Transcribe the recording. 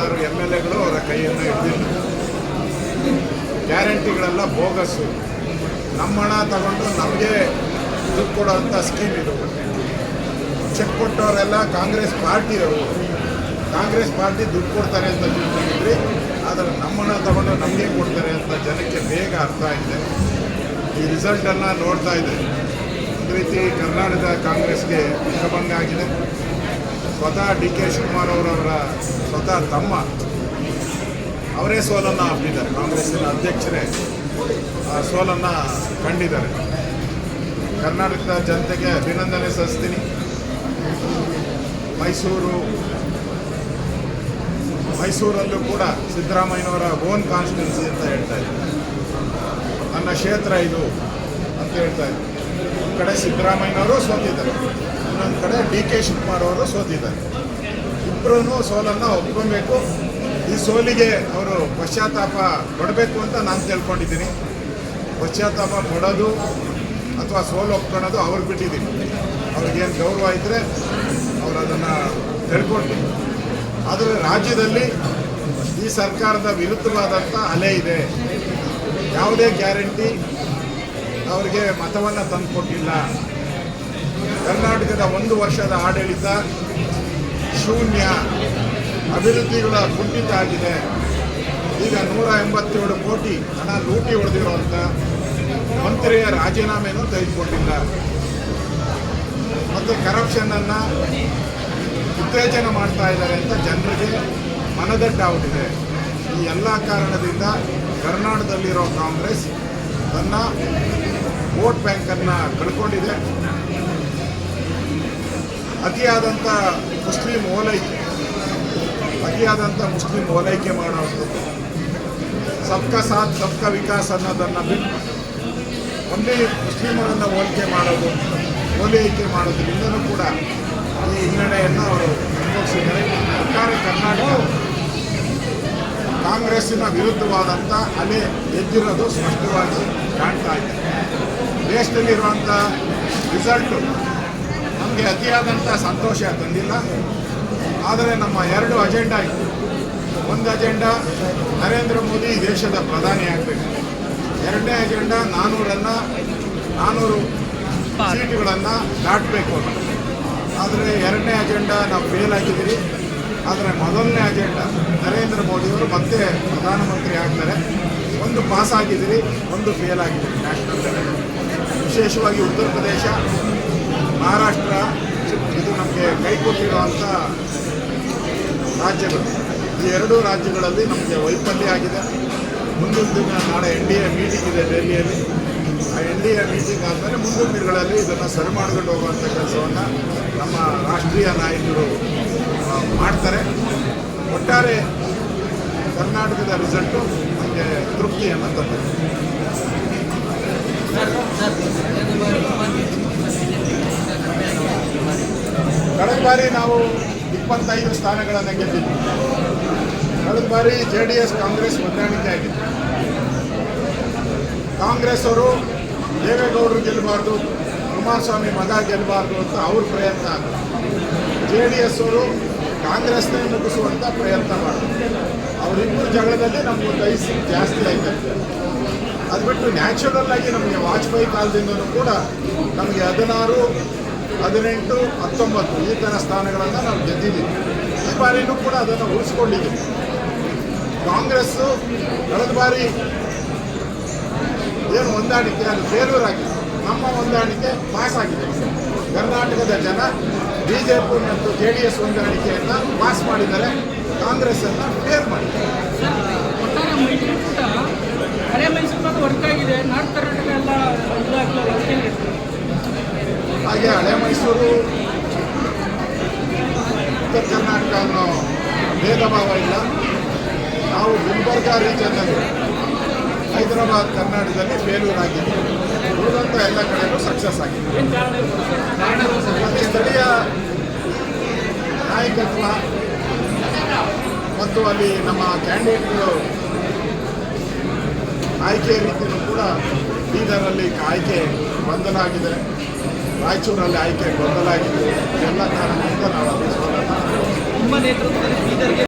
ಐದಾರು M L ಎಗಳು ಅವರ ಕೈಯನ್ನು ಹಿಡಿದಿಲ್ಲ ಗ್ಯಾರಂಟಿಗಳೆಲ್ಲ ಬೋಗಸ್ಸು ನಮ್ಮ ಹಣ ತಗೊಂಡು ನಮಗೆ ದುಡ್ಡು ಕೊಡೋವಂಥ ಸ್ಕೀಮ್ ಇದು. ಚೆಕ್ ಕೊಟ್ಟವರೆಲ್ಲ ಕಾಂಗ್ರೆಸ್ ಪಾರ್ಟಿಯವರು, ಕಾಂಗ್ರೆಸ್ ಪಾರ್ಟಿ ದುಡ್ಡು ಕೊಡ್ತಾರೆ ಅಂತ ತಿಳ್ಕೊಂಡಿದ್ರಿ. ಆದರೆ ನಮ್ಮ ಹಣ ತಗೊಂಡು ನಮಗೆ ಕೊಡ್ತಾರೆ ಅಂತ ಜನಕ್ಕೆ ಬೇಗ ಅರ್ಥ ಆಗಿದೆ. ಈ ರಿಸಲ್ಟನ್ನು ನೋಡ್ತಾ ಇದೆ ಒಂದು ರೀತಿ ಕರ್ನಾಟಕ ಕಾಂಗ್ರೆಸ್ಗೆ ಮುಖಭಂಗ ಆಗಿದೆ. ಸ್ವತಃ ಡಿ ಕೆ ಶಿವಕುಮಾರ್ ಅವರವರ ಸ್ವತಃ ತಮ್ಮ, ಅವರೇ ಸೋಲನ್ನು ಅಪ್ಪಿದ್ದಾರೆ ಕಾಂಗ್ರೆಸ್ಸಿನ ಅಧ್ಯಕ್ಷರೇ, ಆ ಸೋಲನ್ನು ಕಂಡಿದ್ದಾರೆ. ಕರ್ನಾಟಕದ ಜನತೆಗೆ ಅಭಿನಂದನೆ ಸಲ್ಲಿಸ್ತೀನಿ. ಮೈಸೂರು, ಮೈಸೂರಲ್ಲೂ ಕೂಡ ಸಿದ್ದರಾಮಯ್ಯನವರ ಓನ್ ಕಾನ್ಸ್ಟಿಟ್ಯೂನ್ಸಿ ಅಂತ ಹೇಳ್ತಾ ಇದ್ದಾರೆ. ನನ್ನ ಕ್ಷೇತ್ರ ಇದು ಅಂತ ಹೇಳ್ತಾ ಇದ್ದಾರೆ. ಕಡೆ ಸಿದ್ದರಾಮಯ್ಯನವರು ಸೋತಿದ್ದಾರೆ. ಇನ್ನೊಂದು ಕಡೆ ಡಿ ಕೆ ಶಿವಕುಮಾರ್ ಅವರು ಸೋತಿದ್ದಾರೆ. ಇಬ್ಬರೂ ಸೋಲನ್ನು ಒಪ್ಕೊಬೇಕು. ಈ ಸೋಲಿಗೆ ಅವರು ಪಶ್ಚಾತ್ತಾಪ ಪಡಬೇಕು ಅಂತ ನಾನು ತಿಳ್ಕೊಂಡಿದ್ದೀನಿ. ಪಶ್ಚಾತ್ತಾಪ ಪಡೋದು ಅಥವಾ ಸೋಲು ಒಪ್ಕೊಳ್ಳೋದು ಅವ್ರಿಗೆ ಬಿಟ್ಟಿದ್ದೀನಿ. ಅವ್ರಿಗೇನು ಗೌರವ ಇದ್ದರೆ ಅವರು ಅದನ್ನು ತಿಳ್ಕೊಂಡು ಆದರೆ ರಾಜ್ಯದಲ್ಲಿ ಈ ಸರ್ಕಾರದ ವಿರುದ್ಧವಾದಂಥ ಅಲೆ ಇದೆ. ಯಾವುದೇ ಗ್ಯಾರಂಟಿ ಅವರಿಗೆ ಮತವನ್ನು ತಂದುಕೊಟ್ಟಿಲ್ಲ. ಕರ್ನಾಟಕದ ಒಂದು ವರ್ಷದ ಆಡಳಿತ ಶೂನ್ಯ. ಅಭಿವೃದ್ಧಿಗಳ ಕುಂಠಿತ ಆಗಿದೆ. ಈಗ ನೂರ ಎಂಬತ್ತೇಳು ಕೋಟಿ ಹಣ ಲೂಟಿ ಹೊಡೆದಿರುವಂಥ ಮಂತ್ರಿಯ ರಾಜೀನಾಮೆಯನ್ನು ತೆಗೆದುಕೊಂಡಿಲ್ಲ. ಮತ್ತು ಕರಪ್ಷನನ್ನು ಉತ್ತೇಜನ ಮಾಡ್ತಾ ಇದ್ದಾರೆ ಅಂತ ಜನರಿಗೆ ಮನದಟ್ಟಾಗುತ್ತಿದೆ ಈ ಎಲ್ಲ ಕಾರಣದಿಂದ ಕರ್ನಾಟಕದಲ್ಲಿರೋ ಕಾಂಗ್ರೆಸ್ ತನ್ನ ವೋಟ್ ಬ್ಯಾಂಕನ್ನು ಕಳ್ಕೊಂಡಿದೆ. ಅತಿಯಾದಂಥ ಮುಸ್ಲಿಂ ಓಲೈಕೆ ಅತಿಯಾದಂಥ ಮುಸ್ಲಿಂ ಓಲೈಕೆ ಮಾಡೋದು. ಸಬ್ಕಾ ಸಾಥ್, ಸಬ್ಕಾ ವಿಕಾಸ್ ಅನ್ನೋದನ್ನು ಬಿಟ್ಟು ಒಂದೇ ಮುಸ್ಲಿಮರನ್ನು ಹೋಲಿಕೆ ಮಾಡೋದು, ಓಲೈಕೆ ಮಾಡೋದ್ರಿಂದನೂ ಕೂಡ ಈ ಹಿನ್ನಡೆಯನ್ನು ಅವರು ಅನುಭವಿಸಿದ್ದಾರೆ. ಒಟ್ಟಾರೆ ಕರ್ನಾಟಕ ಕಾಂಗ್ರೆಸ್ಸಿನ ವಿರುದ್ಧವಾದಂಥ ಅಲೆ ಎದ್ದಿರೋದು ಸ್ಪಷ್ಟವಾಗಿ ಕಾಣ್ತಾ ಇದೆ ದೇಶದಲ್ಲಿರುವಂಥ ರಿಸಲ್ಟು ನಮಗೆ ಅತಿಯಾದಂಥ ಸಂತೋಷ ತಂದಿಲ್ಲ. ಆದರೆ ನಮ್ಮ ಎರಡು ಅಜೆಂಡಾ ಇತ್ತು. ಒಂದು ಅಜೆಂಡಾ ನರೇಂದ್ರ ಮೋದಿ ದೇಶದ ಪ್ರಧಾನಿ ಆಗಬೇಕು. ಎರಡನೇ ಅಜೆಂಡಾ ನಾನ್ನೂರನ್ನು ನಾನ್ನೂರು ಸೀಟುಗಳನ್ನು ದಾಟಬೇಕು ಅಂತ. ಆದರೆ ಎರಡನೇ ಅಜೆಂಡಾ ನಾವು ಫೇಲ್ ಆಗಿದ್ದೀರಿ ಆದರೆ ಮೊದಲನೇ ಅಜೆಂಡಾ ನರೇಂದ್ರ ಮೋದಿಯವರು ಮತ್ತೆ ಪ್ರಧಾನಮಂತ್ರಿ ಆಗ್ತಾರೆ. ಒಂದು ಪಾಸ್ ಆಗಿದ್ದೀರಿ, ಒಂದು ಫೇಲ್ ಆಗಿದ್ದೀರಿ. ನ್ಯಾಷನಲ್ ವಿಶೇಷವಾಗಿ ಉತ್ತರ ಪ್ರದೇಶ, ಮಹಾರಾಷ್ಟ್ರ, ಇದು ನಮಗೆ ಕೈ ಕೊಟ್ಟಿರುವಂಥ ರಾಜ್ಯಗಳು. ಈ ಎರಡೂ ರಾಜ್ಯಗಳಲ್ಲಿ ನಮಗೆ ವೈಫಲ್ಯ ಆಗಿದೆ. ಮುಂದಿನ ದಿನ ನಾಳೆ ಎನ್ ಡಿ ಎ ಮೀಟಿಂಗ್ ಇದೆ ಡೆಲ್ಲಿಯಲ್ಲಿ ಆ ಎನ್ ಡಿ ಎ ಮೀಟಿಂಗ್ ಆದಮೇಲೆ ಮುಂದಿನ ದಿನಗಳಲ್ಲಿ ಇದನ್ನು ಸರಿ ಮಾಡ್ಕೊಂಡು ಹೋಗುವಂಥ ಕೆಲಸವನ್ನು ನಮ್ಮ ರಾಷ್ಟ್ರೀಯ ನಾಯಕರು ಮಾಡ್ತಾರೆ. ಒಟ್ಟಾರೆ ಕರ್ನಾಟಕದ ರಿಸಲ್ಟು ನಮಗೆ ತೃಪ್ತಿಯನ್ನು ತಂದಿದೆ. ಕಳೆದ ಬಾರಿ ನಾವು ಇಪ್ಪತ್ತೈದು ಸ್ಥಾನಗಳನ್ನು ಗೆದ್ದಿದ್ವಿ. ಕಳೆದ ಬಾರಿ ಜೆ ಡಿ ಎಸ್ ಕಾಂಗ್ರೆಸ್ ಹೊಂದಾಣಿಕೆ ಆಗಿತ್ತು. ಕಾಂಗ್ರೆಸ್ ಅವರು ದೇವೇಗೌಡರು ಗೆಲ್ಲಬಾರ್ದು, ಕುಮಾರಸ್ವಾಮಿ ಮಗ ಗೆಲ್ಲಬಾರ್ದು ಅಂತ ಅವ್ರ ಪ್ರಯತ್ನ ಜೆ ಡಿ ಎಸ್ ಅವರು ಕಾಂಗ್ರೆಸ್ನೇ ಮುಗಿಸುವಂಥ ಪ್ರಯತ್ನ ಮಾಡಿದ್ರು. ಅವರಿಬ್ಬರು ಜಗಳದಲ್ಲಿ ಐದು ಸೀಟ್ ಜಾಸ್ತಿ ಆಯ್ತಂತೆ. ಅದು ಬಿಟ್ಟು ನ್ಯಾಚುರಲ್ ಆಗಿ ನಮಗೆ ವಾಜಪೇಯಿ ಕಾಲದಿಂದನೂ ಕೂಡ ನಮಗೆ ಹದಿನಾರು, ಹದಿನೆಂಟು, ಹತ್ತೊಂಬತ್ತು ಈ ಥರ ಸ್ಥಾನಗಳನ್ನು ನಾವು ಗೆದ್ದಿದ್ದೀವಿ. ಈ ಬಾರಿನೂ ಕೂಡ ಅದನ್ನು ಉಳಿಸ್ಕೊಂಡಿದ್ದೀವಿ. ಕಾಂಗ್ರೆಸ್ಸು ಕಳೆದ ಬಾರಿ ಏನು ಹೊಂದಾಣಿಕೆ, ಅದು ಫೇಲ್ಯೂರ್ ಆಗಿದೆ ನಮ್ಮ ಹೊಂದಾಣಿಕೆ ಪಾಸ್ ಆಗಿದೆ. ಕರ್ನಾಟಕದ ಜನ ಬಿ ಜೆ ಪಿ ಮತ್ತು ಜೆ ಡಿ ಎಸ್ ಹೊಂದಾಣಿಕೆಯನ್ನು ಪಾಸ್ ಮಾಡಿದ್ದಾರೆ. ಕಾಂಗ್ರೆಸ್ಸನ್ನು ಫೇಲ್ ಮಾಡಿದ್ದಾರೆ ಒಟ್ಟಾರೆ ಮೈತ್ರಿಕೂಟ ಹಳೆ ಮೈಸೂರು ವರ್ಕ್ ಆಗಿದೆ ನಾರ್ತ್ ಕರ್ನಾಟಕ ಎಲ್ಲ ಇದಾಗಲ್ಲ ಅದಕ್ಕೆ ಹಾಗೆ ಹಳೆ ಮೈಸೂರು, ಉತ್ತರ ಕರ್ನಾಟಕ ಅನ್ನೋ ಭೇದ ಭಾವ ಇಲ್ಲ. ನಾವು ಗುಲ್ಬರ್ಗ ರೀಜನ್ನಲ್ಲಿ ಹೈದರಾಬಾದ್, ಕರ್ನಾಟಕದಲ್ಲಿ ಫೇಲ್ಯೂರ್ ಆಗಿದೆ ಉಳಿದಂಥ ಎಲ್ಲ ಕಡೆಗೂ ಸಕ್ಸಸ್ ಆಗಿದೆ. ಮತ್ತು ಸ್ಥಳೀಯ ನಾಯಕತ್ವ ಮತ್ತು ಅಲ್ಲಿ ನಮ್ಮ ಕ್ಯಾಂಡಿಡೇಟ್ಗಳು ಆಯ್ಕೆ ರೀತಿಯೂ ಕೂಡ ಬೀದರಲ್ಲಿ ಆಯ್ಕೆ ಬಂಧನ ಆಗಿದೆ. ರಾಯಚೂರಲ್ಲಿ ಆಯ್ಕೆ ಗೊಂದಲ ಆಗಿದೆ. ಎಲ್ಲ ಕಾರಣದಿಂದ ನಾವು ಸೋಲನ್ನು ನಿಮ್ಮ ನೇತೃತ್ವದಲ್ಲಿ ಬೀದರ್ಗೆ